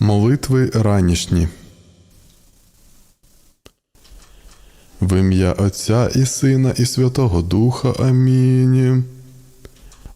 Молитви ранішні. В ім'я Отця і Сина, і Святого Духа. Амінь.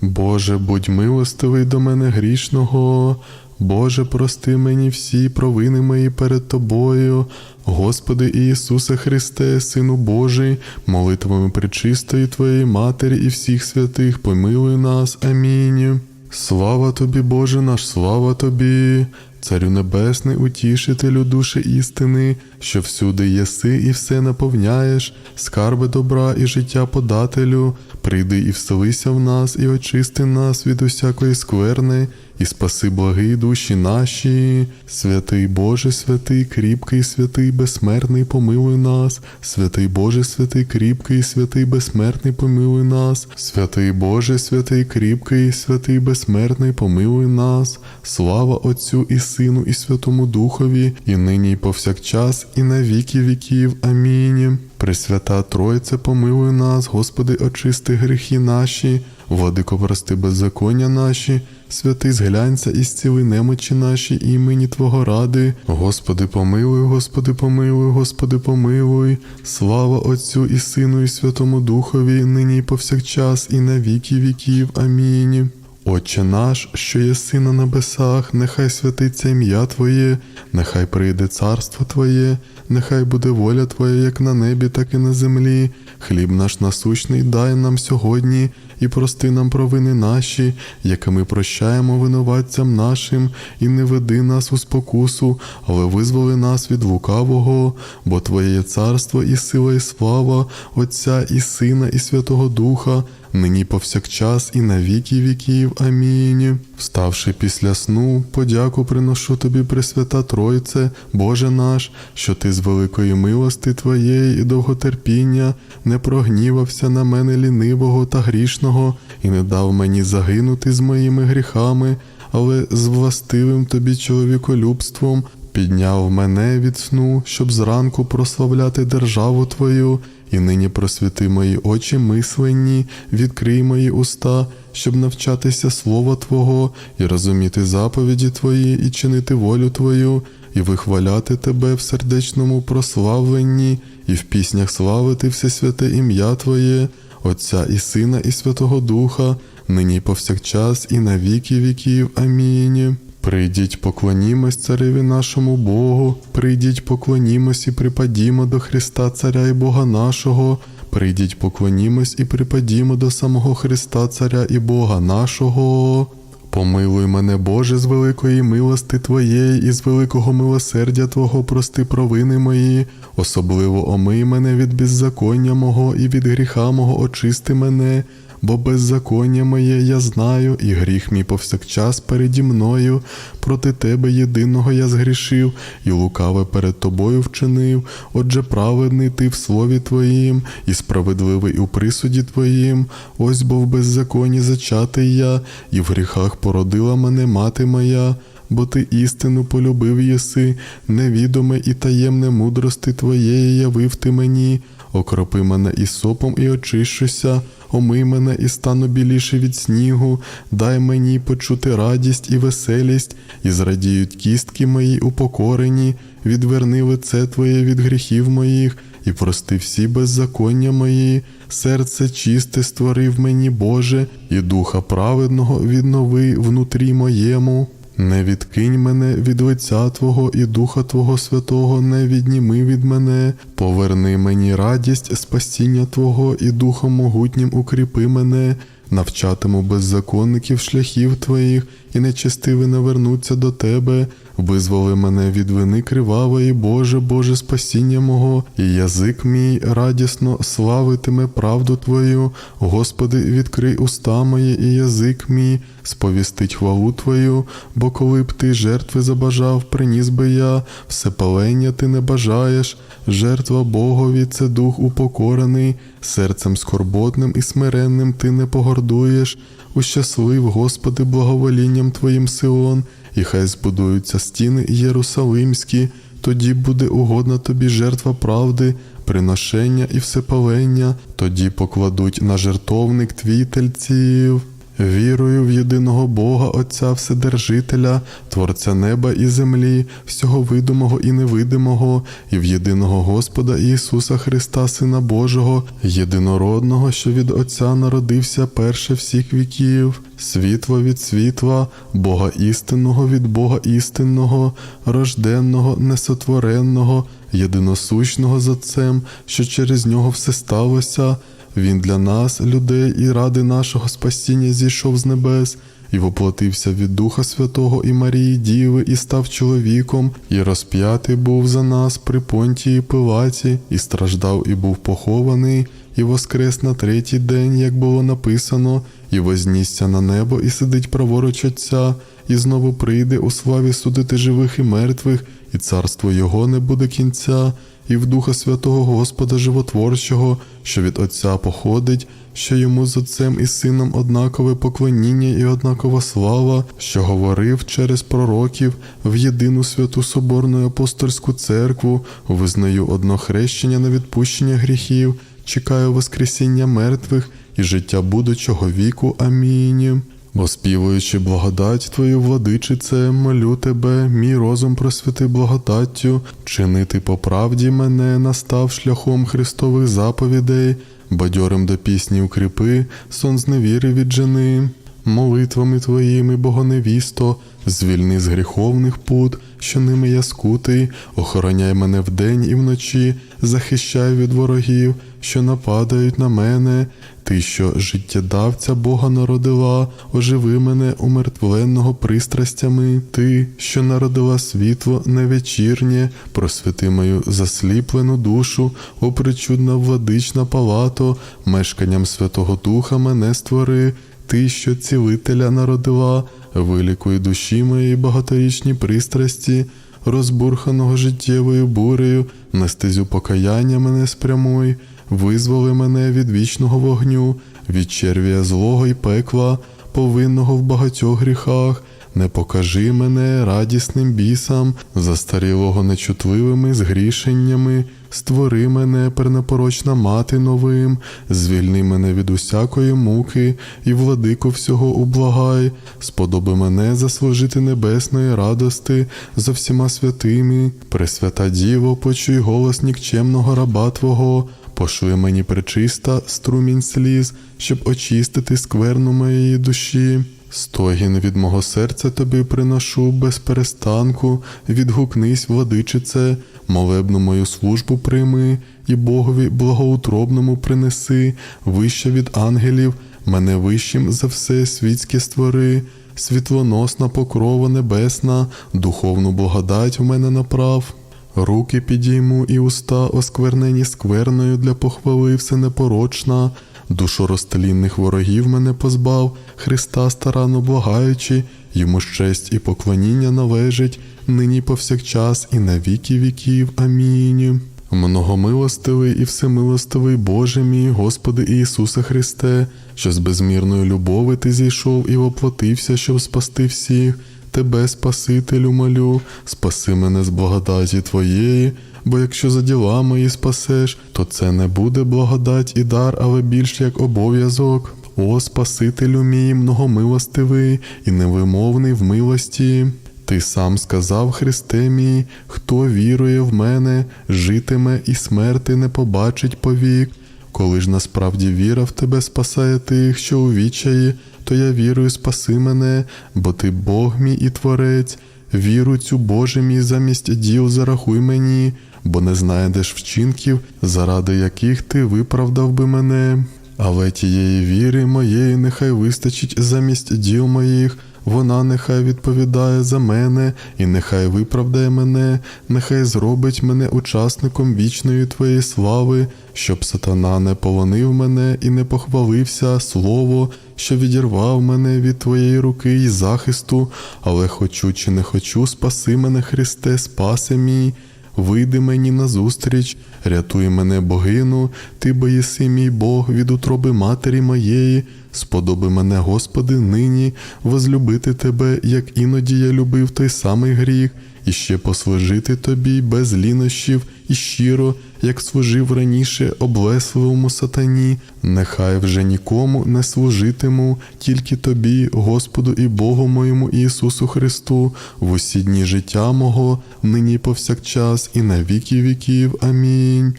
Боже, будь милостивий до мене грішного. Боже, прости мені всі провини мої перед Тобою. Господи Ісусе Христе, Сину Божий, молитвами пречистої Твоєї Матері і всіх святих, помилуй нас. Амінь. Слава тобі, Боже наш, слава тобі, Царю Небесний, утішителю душі істини, що всюди єси і все наповняєш, скарби добра і життя подателю, прийди і вселися в нас, і очисти нас від усякої скверни, і спаси благі душі наші. Святий Боже, святий, кріпкий, святий, безсмертний, помилуй нас, святий Боже, святий, кріпкий, святий, безсмертний, помилуй нас, святий Боже, святий, кріпкий, святий, безсмертний, помилуй нас, слава Отцю і Сину, і Святому Духові, і нині, і повсякчас, і на віки віків. Амінь. Пресвята Тройце, помилуй нас, Господи, очисти гріхи наші, владико прости беззаконня наші, святий зглянься і зціли немочі наші імені Твого ради. Господи, помилуй, Господи, помилуй, Господи, помилуй. Слава Отцю і Сину, і Святому Духові, нині і повсякчас, і на віки віків. Амінь. Отче наш, що єси на небесах, нехай святиться ім'я Твоє, нехай прийде царство Твоє, нехай буде воля Твоя як на небі, так і на землі. Хліб наш насущний дай нам сьогодні і прости нам провини наші, які ми прощаємо винуватцям нашим, і не веди нас у спокусу, але визволи нас від лукавого, бо Твоє є царство і сила, і слава, Отця і Сина, і Святого Духа нині повсякчас і на віки віків. Амінь. Вставши після сну, подяку приношу тобі, Пресвята Тройце, Боже наш, що ти з великої милости Твоєї і довготерпіння не прогнівався на мене лінивого та грішного, і не дав мені загинути з моїми гріхами, але з властивим тобі чоловіколюбством підняв мене від сну, щоб зранку прославляти державу Твою, і нині просвіти мої очі мисленні, відкрий мої уста, щоб навчатися слова Твого і розуміти заповіді Твої, і чинити волю Твою, і вихваляти Тебе в сердечному прославленні, і в піснях славити все святе ім'я Твоє, Отця і Сина, і Святого Духа, нині повсякчас, і на віки віків. Амінь. Прийдіть, поклонімось цареві нашому Богу, прийдіть, поклонімось і припадімо до Христа, Царя і Бога нашого. Прийдіть, поклонімось і припадімо до самого Христа, Царя і Бога нашого. Помилуй мене, Боже, з великої милости Твоєї і з великого милосердя Твого прости провини мої, особливо омий мене від беззаконня мого і від гріха мого очисти мене, бо беззаконня моє я знаю, і гріх мій повсякчас переді мною. Проти тебе єдиного я згрішив, і лукаве перед тобою вчинив. Отже, праведний ти в слові Твоїм, і справедливий у присуді Твоїм. Ось бо в беззаконні зачатий я, і в гріхах породила мене мати моя. Бо ти істину полюбив єси, невідоме і таємне мудрости твоєї явив ти мені, окропи мене і сопом, і очищуся, омий мене і стану біліше від снігу, дай мені почути радість і веселість, і зрадіють кістки мої упокорені, відверни лице Твоє від гріхів моїх, і прости всі беззаконня мої, серце чисте створив мені, Боже, і духа праведного віднови внутрі моєму. Не відкинь мене від лиця Твого і Духа Твого Святого, не відніми від мене, поверни мені радість спасіння Твого і Духом могутнім укріпи мене, навчатиму беззаконників шляхів Твоїх, і нечестиві не вернуться до Тебе, визволи мене від вини кривавої, Боже, Боже, спасіння мого, і язик мій радісно славитиме правду Твою, Господи, відкрий уста мої, і язик мій, сповістить хвалу Твою, бо коли б ти жертви забажав, приніс би я, все палення ти не бажаєш, жертва Богові це дух упокорений, серцем скорботним і смиренним ти не погордуєш, ущаслив, Господи, благоволінням Твоїм Сион, і хай збудуються стіни Єрусалимські, тоді буде угодна тобі жертва правди, приношення і всепалення, тоді покладуть на жертовник твій тельців. Вірую в єдиного Бога Отця Вседержителя, Творця неба і землі, всього видимого і невидимого, і в єдиного Господа Ісуса Христа, Сина Божого, єдинородного, що від Отця народився перше всіх віків, світло від світла, Бога істинного від Бога істинного, рожденного, несотвореного, єдиносущного з Отцем, що через нього все сталося. Він для нас, людей і ради нашого спасіння зійшов з небес і воплотився від Духа Святого і Марії Діви, і став чоловіком, і розп'ятий був за нас при понтії Пилаті, і страждав, і був похований, і воскрес на третій день, як було написано, і вознісся на небо, і сидить праворуч Отця, і знову прийде у славі судити живих і мертвих, і царство Його не буде кінця і в Духа Святого Господа Животворчого, що від Отця походить, що йому з Отцем і Сином однакове поклоніння і однакова слава, що говорив через пророків в єдину святу Соборну апостольську церкву, визнаю одно хрещення на відпущення гріхів, чекаю Воскресіння мертвих і життя будучого віку. Амінь. Оспівуючи благодать Твою, владичице, молю тебе, мій розум просвіти благодаттю, чинити по правді мене, настав шляхом Христових заповідей, бадьорим до пісні укріпи, сон з невіри віджени. Молитвами твоїми, Богоневісто, звільни з гріховних пут, що ними я скутий, охороняй мене вдень і вночі, захищай від ворогів, що нападають на мене. Ти, що життєдавця Бога народила, оживи мене умертвленого пристрастями. Ти, що народила світло невечірнє, просвіти мою засліплену душу, о причудна владична палато, мешканням Святого Духа мене створи. Ти, що цілителя народила, вилікуй душі моєї багаторічні пристрасті, розбурханого життєвою бурею, на стезю покаяння мене спрямуй, визволи мене від вічного вогню, від червія злого й пекла, повинного в багатьох гріхах. Не покажи мене радісним бісам, застарілого нечутливими згрішеннями, створи мене, пернепорочна мати новим, звільни мене від усякої муки, і владику всього ублагай, сподоби мене заслужити небесної радости за всіма святими, Пресвята Діво, почуй голос нікчемного раба Твого. Пошли мені причиста струмінь сліз, щоб очистити скверну моєї душі. Стогін від мого серця тобі приношу без перестанку, відгукнись, владичице, молебну мою службу прийми, і Богові благоутробному принеси, вище від ангелів, мене вищим за все світське створи, світлоносна покрова небесна, духовну благодать в мене направ. Руки підійму і уста осквернені скверною для похвали все непорочна, душу розтлінних ворогів мене позбав, Христа старанно благаючи, йому ж честь і поклоніння належить, нині повсякчас і на віки віків. Амінь. Многомилостивий і всемилостивий Боже мій, Господи Ісусе Христе, що з безмірної любови Ти зійшов і воплотився, щоб спасти всіх. Тебе, Спасителю, молю, спаси мене з благодаті Твоєї, бо якщо за діла мої спасеш, то це не буде благодать і дар, але більш як обов'язок. О Спасителю мій, многомилостивий і невимовний в милості. Ти сам сказав, Христе мій, хто вірує в мене, житиме і смерти не побачить повік. Коли ж насправді віра в тебе спасає тих, що у відчаї, то я вірую, спаси мене, бо ти Бог мій і Творець. Віру цю Боже мій замість діл зарахуй мені, бо не знайдеш вчинків, заради яких ти виправдав би мене. Але тієї віри моєї нехай вистачить замість діл моїх, вона нехай відповідає за мене, і нехай виправдає мене, нехай зробить мене учасником вічної твоєї слави, щоб сатана не полонив мене і не похвалився слово, що відірвав мене від твоєї руки і захисту, але хочу чи не хочу, спаси мене, Христе, спаси мій. Вийди мені назустріч, рятуй мене, богину, ти бо єси мій Бог від утроби матері моєї, Сподоби мене, Господи, нині возлюбити Тебе, як іноді я любив той самий гріх, і ще послужити Тобі без лінощів і щиро, як служив раніше облесливому сатані, нехай вже нікому не служитиму, тільки Тобі, Господу і Богу моєму Ісусу Христу, в усі дні життя мого, нині повсякчас, і на віки віків. Амінь.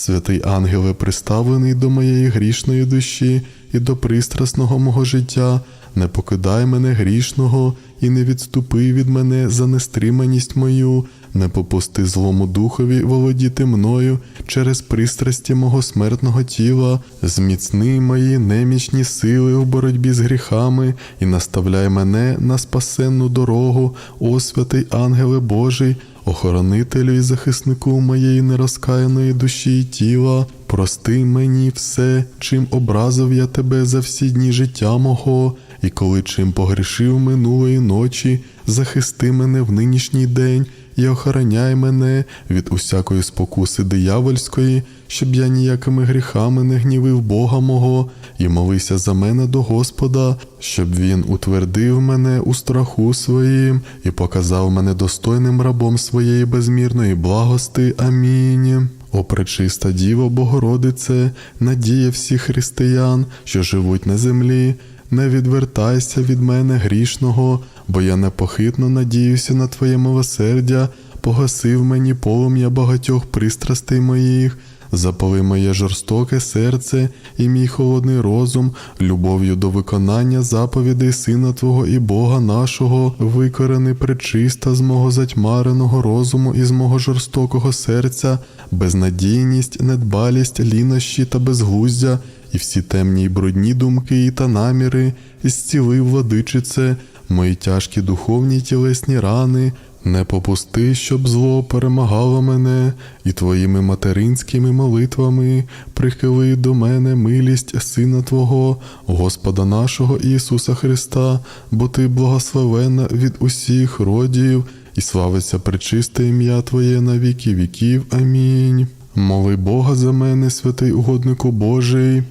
Святий ангеле, приставлений до моєї грішної душі і до пристрасного мого життя, не покидай мене грішного і не відступи від мене за нестриманість мою, не попусти злому духові володіти мною через пристрасті мого смертного тіла, зміцни мої немічні сили у боротьбі з гріхами і наставляй мене на спасенну дорогу, о святий ангеле Божий, охоронителю і захиснику моєї нерозкаяної душі і тіла, прости мені все, чим образив я тебе за всі дні життя мого, і коли чим погрішив минулої ночі, захисти мене в нинішній день і охороняй мене від усякої спокуси диявольської, щоб я ніякими гріхами не гнівив Бога мого, і молися за мене до Господа, щоб Він утвердив мене у страху своїм і показав мене достойним рабом своєї безмірної благости. Амінь. О пречиста Діво Богородице, надія всіх християн, що живуть на землі, не відвертайся від мене грішного, бо я непохитно надіюся на Твоє милосердя, погасив мені полум'я багатьох пристрастей моїх, запали моє жорстоке серце і мій холодний розум, любов'ю до виконання заповідей Сина Твого і Бога нашого, викорений пречиста з мого затьмареного розуму і з мого жорстокого серця, безнадійність, недбалість, лінощі та безглуздя, і всі темні й брудні думки та наміри, і зціли, владичице, мої тяжкі духовні тілесні рани. Не попусти, щоб зло перемагало мене, і твоїми материнськими молитвами прихили до мене милість Сина Твого, Господа нашого Ісуса Христа, бо Ти благословена від усіх родів, і славиться пречисте ім'я Твоє на віки віків. Амінь. Моли Бога за мене, святий угоднику Божий.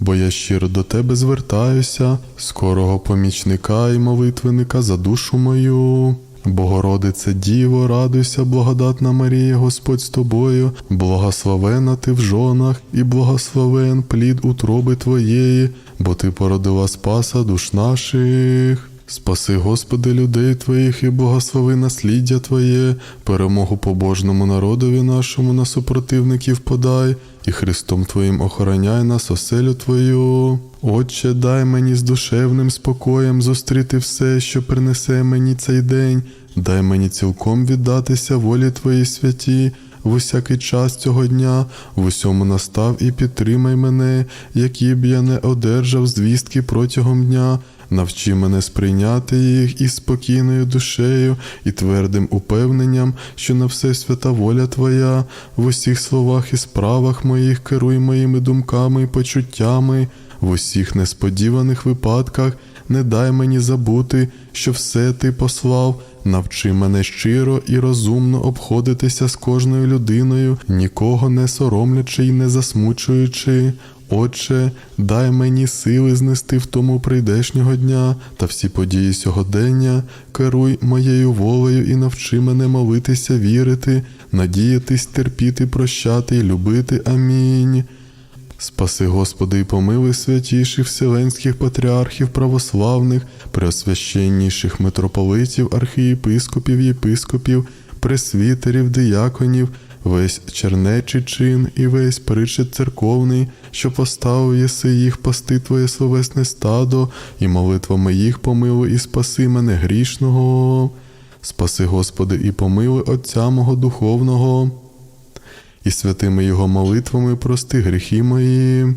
Бо я щиро до тебе звертаюся, скорого помічника і молитвенника за душу мою. Богородице Діво, радуйся, благодатна Марія, Господь з тобою, благословена ти в жонах, і благословен плід утроби твоєї, бо ти породила спаса душ наших. Спаси, Господи, людей Твоїх і благослови насліддя Твоє, перемогу побожному народові нашому на супротивників подай, і Христом Твоїм охороняй нас, оселю Твою. Отче, дай мені з душевним спокоєм зустріти все, що принесе мені цей день, дай мені цілком віддатися волі Твоїй святі. В усякий час цього дня в усьому настав і підтримай мене, які б я не одержав звістки протягом дня. Навчи мене сприйняти їх із спокійною душею і твердим упевненням, що на все свята воля Твоя, в усіх словах і справах моїх керуй моїми думками і почуттями, в усіх несподіваних випадках не дай мені забути, що все ти послав. Навчи мене щиро і розумно обходитися з кожною людиною, нікого не соромлячи й не засмучуючи. Отче, дай мені сили знести в тому прийдешнього дня та всі події сьогодення, керуй моєю волею і навчи мене молитися, вірити, надіятись, терпіти, прощати і любити. Амінь. Спаси, Господи, і помилуй святіших вселенських патріархів православних, преосвященніших митрополитів, архієпископів, єпископів, пресвітерів, дияконів, весь чернечий чин і весь причет церковний, що поставив єси їх пасти Твоє словесне стадо, і молитвами їх помилуй і спаси мене грішного. Спаси, Господи, і помилуй Отця мого духовного і святими Його молитвами прости гріхи мої.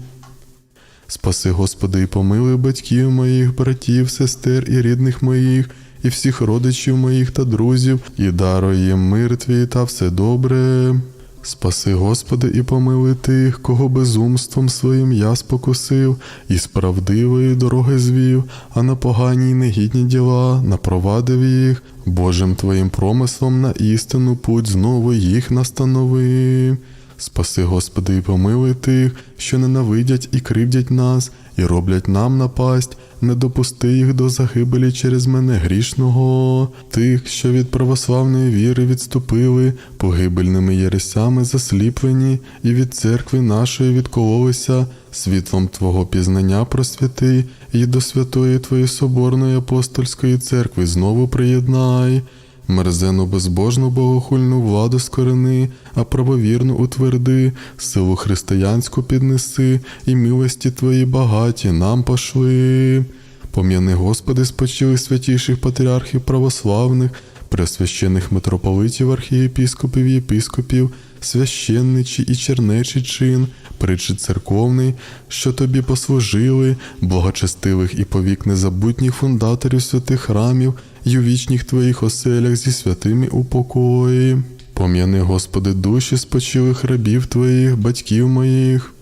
Спаси, Господи, і помилуй батьків моїх, братів, сестер і рідних моїх, і всіх родичів моїх та друзів, і даруй їм мир твій та все добре. Спаси, Господи, і помилуй тих, кого безумством своїм я спокусив, і з правдивої дороги звів, а на погані й негідні діла напровадив їх, Божим Твоїм промислом на істину путь знову їх настанови. Спаси, Господи, і помилуй тих, що ненавидять і кривдять нас, і роблять нам напасть, не допусти їх до загибелі через мене грішного, тих, що від православної віри відступили, погибельними єресями засліплені, і від церкви нашої відкололися, світлом Твого пізнання просвяти, і до святої Твоєї соборної апостольської церкви знову приєднай. Мерзену безбожну богохульну владу скорени, а правовірну утверди, силу християнську піднеси, і милості твої багаті нам пошли. Пом'яни, Господи, спочили святіших патріархів православних, пресвящених митрополитів, архієпіскопів, єпіскопів, священничі і чернечий чин, притчі церковний, що тобі послужили, благочестивих і повік незабутніх фундаторів святих храмів, й у вічних твоїх оселях зі святими упокої. Пом'яни, Господи, душі спочилих рабів твоїх, батьків моїх.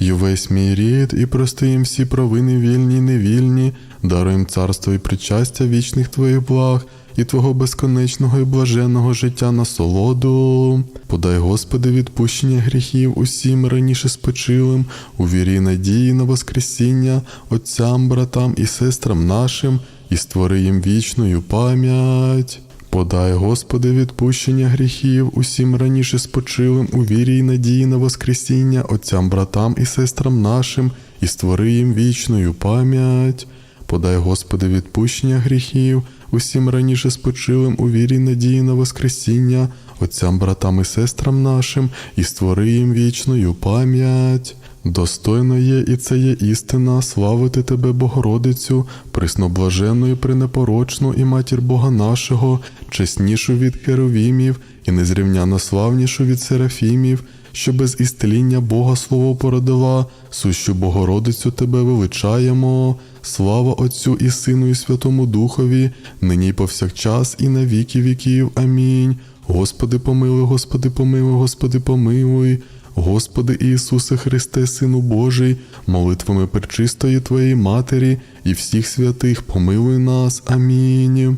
й увесь мій рід, і прости їм всі провини вільні й невільні, даруй їм царство і причастя вічних твоїх благ, і Твого безконечного і блаженного життя насолоду. Подай, Господи, відпущення гріхів усім раніше спочилим, у вірі надії на Воскресіння, отцям, братам і сестрам нашим, і створи їм вічною пам'ять. Подай, Господи, відпущення гріхів усім раніше спочилим у вірі й надії на Воскресіння, отцям, братам і сестрам нашим, і створи їм вічною пам'ять. Подай, Господи, відпущення гріхів усім раніше спочилим у вірі надії на Воскресіння, отцям, братам і сестрам нашим, і створи їм вічною пам'ять. Достойно є, і це є істина, славити Тебе, Богородицю, пресноблаженну і пренепорочну і матір Бога нашого, чеснішу від херовімів і незрівняно славнішу від серафімів, що без істеління Бога Слово породила, сущу Богородицю Тебе величаємо. Слава Отцю і Сину, і Святому Духові, нині повсякчас, і на віки віків. Амінь. Господи, помилуй, Господи, помилуй, Господи, помилуй. Господи Ісусе Христе, Сину Божий, молитвами пречистої Твоєї Матері і всіх святих помилуй нас. Амінь.